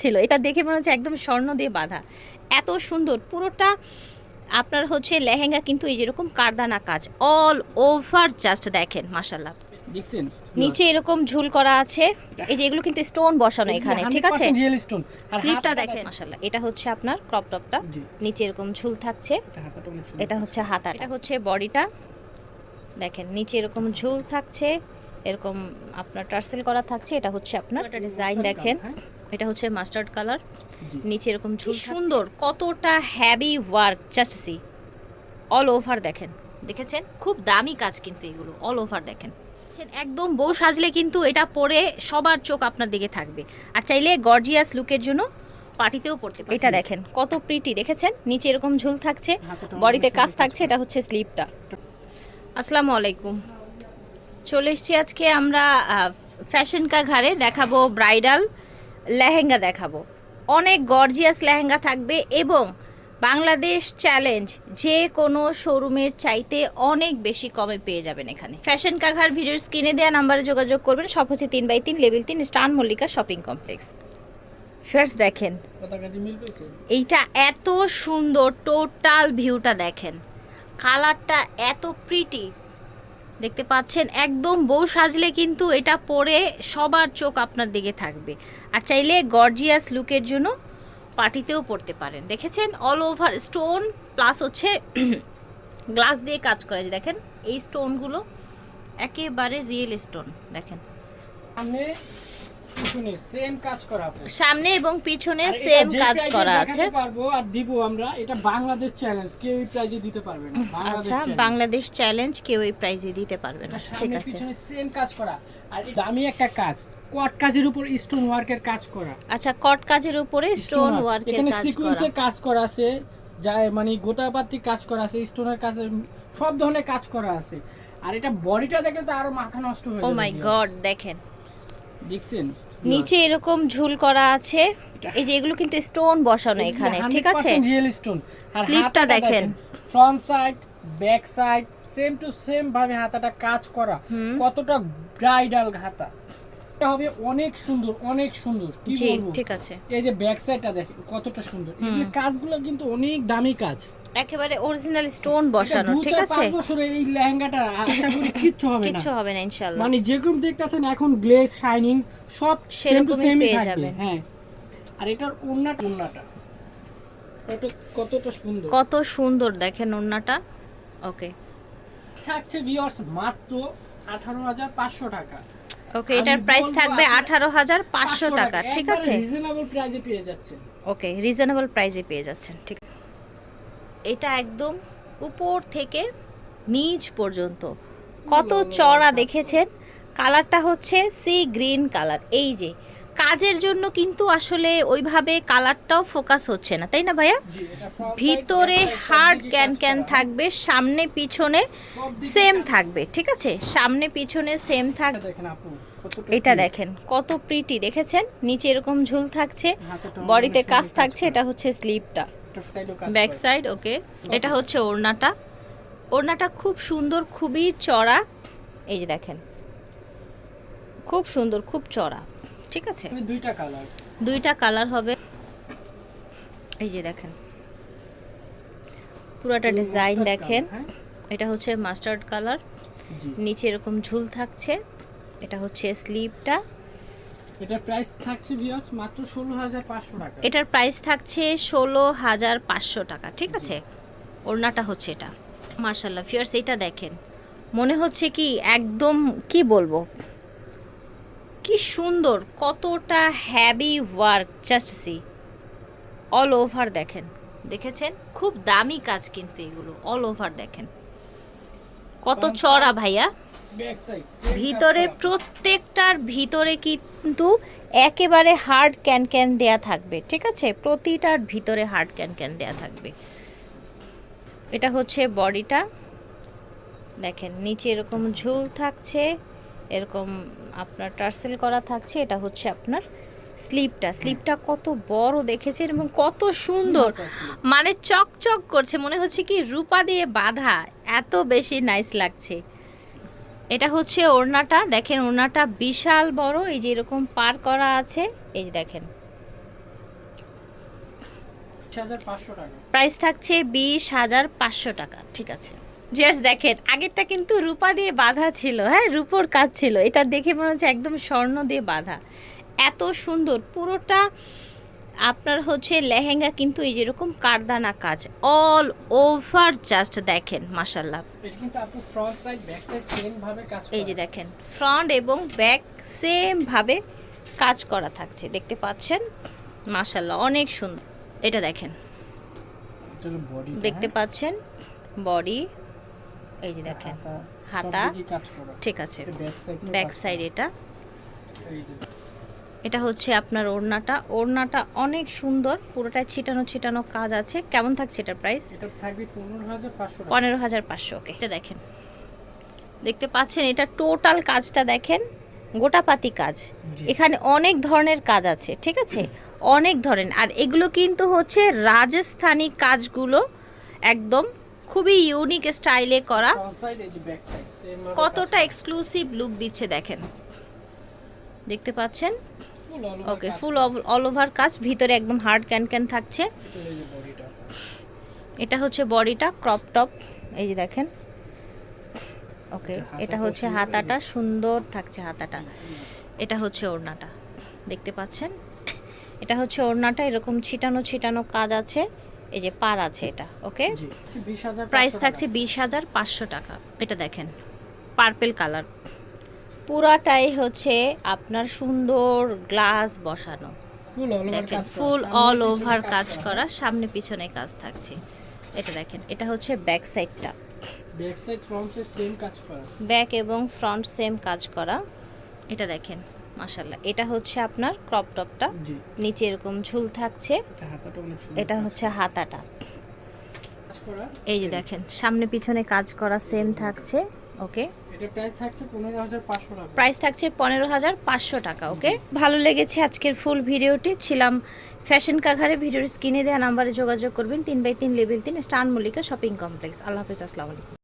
ছিল। এটা দেখে মনে হচ্ছে একদম স্বর্ণ দিয়ে বাঁধা। এত সুন্দর। পুরোটা আপনার হচ্ছে লেহেঙ্গা কিন্তু এই যেরকম কারদানা কাজ। অল ওভার জাস্ট দেখেন মাসাল্লাহ দেখছেন? নিচে এরকম ঝুল করা আছে। এই যে এগুলো কিন্তু স্টোন বসানো এখানে ঠিক আছে? রিয়েল স্টোন স্লিপটা দেখেন এটা হচ্ছে আপনার ক্রপ টপটা নিচে এরকম ঝুল থাকছে। এটা হচ্ছে হাতা এটা হচ্ছে বডিটা। দেখেন নিচে এরকম ঝুল থাকছে। এরকম আপনার টার্সেল করা থাকছে। এটা হচ্ছে আপনার ডিজাইন দেখেন। হ্যাঁ? এটা হচ্ছে মাস্টার্ড কালার। নিচে এরকম ঝুল সুন্দর কতটা heavy work just see all over দেখেন দেখেছেন? খুব দামি কাজ কিন্তু এগুলো অল ওভার দেখেন। একদম বউ সাজলে কিন্তু এটা পরে সবার চোখ আপনার দিকে থাকবে। আর চাইলে গর্জিয়াস লুকের জন্য পার্টিতেও পড়তে পারেন এটা দেখেন কত প্রিটি দেখেছেন? নিচে এরকম ঝুল থাকছে বডিতে কাজ থাকছে। এটা হচ্ছে স্লিপটা আসসালামু আলাইকুম। চলে এসেছি আজকে আমরা ফ্যাশন কা ঘরে দেখাবো ব্রাইডাল লেহেঙ্গা দেখাবো। অনেক গর্জিয়াস লেহেঙ্গা থাকবে এবং বাংলাদেশ চ্যালেঞ্জ যে কোনো শোরুমের চাইতে অনেক বেশি কমে পেয়ে যাবেন এখানে। ফ্যাশন কাঘার ভিডিওর স্ক্রিনে দেওয়া নাম্বারে যোগাযোগ করবেন। সব হচ্ছে তিন বাই তিন লেভেল তিন স্টান মল্লিকা শপিং কমপ্লেক্স ফার্স্ট দেখেন এইটা এত সুন্দর টোটাল ভিউটা দেখেন। কালারটা এত প্রিটি দেখতে পাচ্ছেন, একদম বউ সাজলে কিন্তু এটা পরে সবার চোখ আপনার দিকে থাকবে। আর চাইলে গর্জিয়াস লুকের জন্য পার্টিতেও পড়তে পারেন। দেখেছেন? অল ওভার স্টোন প্লাস হচ্ছে গ্লাস দিয়ে কাজ করা যায় দেখেন, এই স্টোনগুলো একেবারে রিয়েল স্টোন দেখেন। সামনে পিছনে সেম কাজ করা আপু সামনে এবং পিছনে সেম কাজ করা আছে। পারব আর দিব আমরা এটা বাংলাদেশ চ্যালেঞ্জ কেউ এই প্রাইজে দিতে পারবে না। আচ্ছা বাংলাদেশ চ্যালেঞ্জ কেউ এই প্রাইজে দিতে পারবে না। ঠিক আছে। পিছনে সেম কাজ করা। আর দামি একটা কাজ কোয়াট কাজের উপর স্টোন ওয়ার্কের কাজ করা। আচ্ছা কট কাজের উপরে স্টোন। ওয়ার্কের এখানে কাজ করা। সিকোয়েন্সের কাজ করা আছে যা মানে গোটা পাত্রি কাজ করা আছে স্টোনের কাজ সব ধরনের কাজ করা আছে। আর এটা বডিটা দেখলে তো আরও মাথা নষ্ট হয়ে ও মাই। গড দেখেন। দেখছেন? নিচে এরকম ঝুল করা আছে। এই যে এগুলো কিন্তু স্টোন বসানো এখানে ঠিক আছে? রিয়েল স্টোন আর স্লিপটা দেখেন। Front side back side same to same ভাবে হাতাটা কাজ করা। কতটা ব্রাইডাল হাতা। এটা হবে অনেক সুন্দর অনেক সুন্দর। কি বলব? ঠিক আছে। এই যে ব্যাক সাইডটা দেখেন কতটা সুন্দর। এগুলো কাজগুলো কিন্তু অনেক দামি কাজ। একেবারে অরিজিনাল স্টোন বসানো ঠিক আছে? পাঁচ বছরে এই লেহেঙ্গাটা আশা করি কিচ্ছু হবে না। কিচ্ছু হবে না ইনশাআল্লাহ। মানে যেরকম দেখতেছেন এখন গ্লেজ শাইনিং সব সেম টু সেমই থাকবে। হ্যাঁ। আর এটার ওন্নাটা ওন্নাটা কত কতটা সুন্দর। কত সুন্দর দেখেন ওন্নাটা ওকে থাকছে ভিউয়ার্স মাত্র আঠারো হাজার পাঁচশো টাকা। ওকে এটার প্রাইস থাকবে আঠারো হাজার পাঁচশো টাকা ঠিক আছে? রিজনেবল প্রাইসে পেয়ে যাচ্ছেন। ওকে রিজনেবল প্রাইসে পেয়ে যাচ্ছেন ঠিক। এটা একদম উপর থেকে নিচ পর্যন্ত। কত চড়া দেখেছেন? কালারটা হচ্ছে সি গ্রিন কালার এই যে কাজের জন্য কিন্তু আসলে ওইভাবে কালারটাও ফোকাস হচ্ছে না তাই না ভাইয়া? ভিতরে হার্ড ক্যান ক্যান থাকবে সামনে পিছনে সেম থাকবে ঠিক আছে? সামনে পিছনে সেম থাকবে এটা দেখেন কত প্রিটি দেখেছেন? নিচে এরকম ঝুল থাকছে বডিতে কাজ থাকছে এটা হচ্ছে স্লিপটা ব্যাক সাইড ওকে এটা হচ্ছে ওড়নাটা। ওড়নাটা খুব সুন্দর খুবই চড়া। এই যে দেখেন খুব সুন্দর খুব চড়া। ঠিক আছে? দুইটা কালার দুইটা কালার হবে। এই যে দেখেন। পুরোটা ডিজাইন দেখেন। এটা হচ্ছে মাস্টার্ড কালার নিচে এরকম ঝুল থাকছে। এটা হচ্ছে স্লিপটা এটার প্রাইস থাকছে ভিউয়ার্স মাত্র ষোলো হাজার পাঁচশো টাকা। এটার প্রাইস থাকছে ষোলো হাজার পাঁচশো টাকা ঠিক আছে? ওড়নাটা হচ্ছে এটা। মার্শাল্লাহ ফিয়ার্স এটা দেখেন। মনে হচ্ছে কি একদম কি বলব? কি সুন্দর কতটা heavy work just see all over দেখেন দেখেছেন? খুব দামি কাজ কিন্তু এগুলো অল ওভার দেখেন। কত চড়া ভাইয়া। ভিতরে প্রত্যেকটার ভিতরে কিন্তু একেবারে হার্ড ক্যান ক্যান দেয়া থাকবে ঠিক আছে? প্রতিটার ভিতরে হার্ড ক্যান ক্যান দেয়া থাকবে। এটা হচ্ছে বডিটা। দেখেন নিচে এরকম ঝুল থাকছে। এরকম আপনার টার্সেল করা থাকছে এটা হচ্ছে আপনার স্লিপটা। স্লিপটা কত বড় দেখেছেন এবং কত সুন্দর। মানে চকচক করছে মনে হচ্ছে কি রূপা দিয়ে বাঁধা এত বেশি নাইস লাগছে। এটা হচ্ছে ওড়নাটা দেখেন ওড়নাটা বিশাল বড় এই যে এরকম পার করা আছে এই যে দেখেন। প্রাইস থাকছে বিশ হাজার পাঁচশো টাকা ঠিক আছে। জাস্ট দেখেন আগেরটা কিন্তু রূপা দিয়ে বাঁধা ছিল হ্যাঁ রূপোর কাজ ছিল। এটা দেখে মনে হচ্ছে একদম স্বর্ণ দিয়ে বাঁধা। এত সুন্দর পুরোটা আপনার হচ্ছে লেহেঙ্গা কিন্তু এই যেরকম কারদানা কাজ অল ওভার জাস্ট দেখেন মাসাল্লাহ এই যে দেখেন ফ্রন্ট এবং ব্যাক সেম ভাবে কাজ করা থাকছে দেখতে পাচ্ছেন? মাসাল্লাহ অনেক সুন্দর। এটা দেখেন। দেখতে? পাচ্ছেন? বডি এই যে দেখেন হাতা। ঠিক আছে। ব্যাক সাইড এটা। এটা হচ্ছে আপনার ওড়নাটা। ওড়নাটা অনেক সুন্দর। পুরোটায় ছিটানো ছিটানো কাজ আছে। কেমন থাকছে এটার প্রাইস পনেরো হাজার পাঁচশো ওকে এটা দেখেন। দেখতে পাচ্ছেন এটা টোটাল কাজটা দেখেন। গোটাপাতি কাজ। এখানে অনেক ধরনের কাজ আছে ঠিক আছে? অনেক ধরনের। আর এগুলো কিন্তু হচ্ছে রাজস্থানি কাজগুলো একদম খুবই ইউনিক স্টাইলে করা। কতটা এক্সক্লুসিভ লুক দিচ্ছে দেখেন। দেখতে পাচ্ছেন? ওকে ফুল অল ওভার কাজ ভিতরে একদম হার্ড ক্যান ক্যান থাকছে। এটা হচ্ছে বডিটা ক্রপ টপ এই যে দেখেন। ওকে এটা হচ্ছে হাতাটা সুন্দর থাকছে হাতাটা। এটা হচ্ছে ওড়নাটা। দেখতে পাচ্ছেন? এটা হচ্ছে ওড়নাটা এরকম ছিটানো ছিটানো কাজ আছে। এই যে পার আছে এটা ওকে? হাজার প্রাইস থাকছে বিশ হাজার পাঁচশো টাকা। এটা দেখেন পার্পেল কালার। পুরাটাই হচ্ছে আপনার সুন্দর গ্লাস বসানো। ফুল অল ওভার দেখেন ফুল অল ওভার কাজ করা। করা সামনে পিছনে কাজ থাকছে। এটা দেখেন এটা হচ্ছে ব্যাক সাইডটা। ব্যাক সাইড ফ্রন্ট সেম কাজ করা। ব্যাক এবং ফ্রন্ট সেম কাজ করা। এটা দেখেন মাশাল্লাহ এটা হচ্ছে আপনার ক্রপ টপটা নিচে এরকম ঝুল থাকছে। এটা হাতাটা অনেক সুন্দর এটা হচ্ছে হাতাটা। এই যে দেখেন সামনে পিছনে কাজ করা সেম থাকছে ওকে এটা প্রাইস থাকছে পনেরো হাজার পাঁচশো টাকা। প্রাইস থাকছে পনেরো হাজার পাঁচশো টাকা ওকে ভালো লেগেছে আজকের ফুল ভিডিওটি ছিলাম ফ্যাশন কাঘারে ভিডিওর স্ক্রিনে দেওয়া নাম্বারে যোগাযোগ করবেন। তিন বাই তিন লেভেল তিন স্টার মল্লিকা শপিং কমপ্লেক্স আল্লাহ হাফিজ আসসালামু আলাইকুম।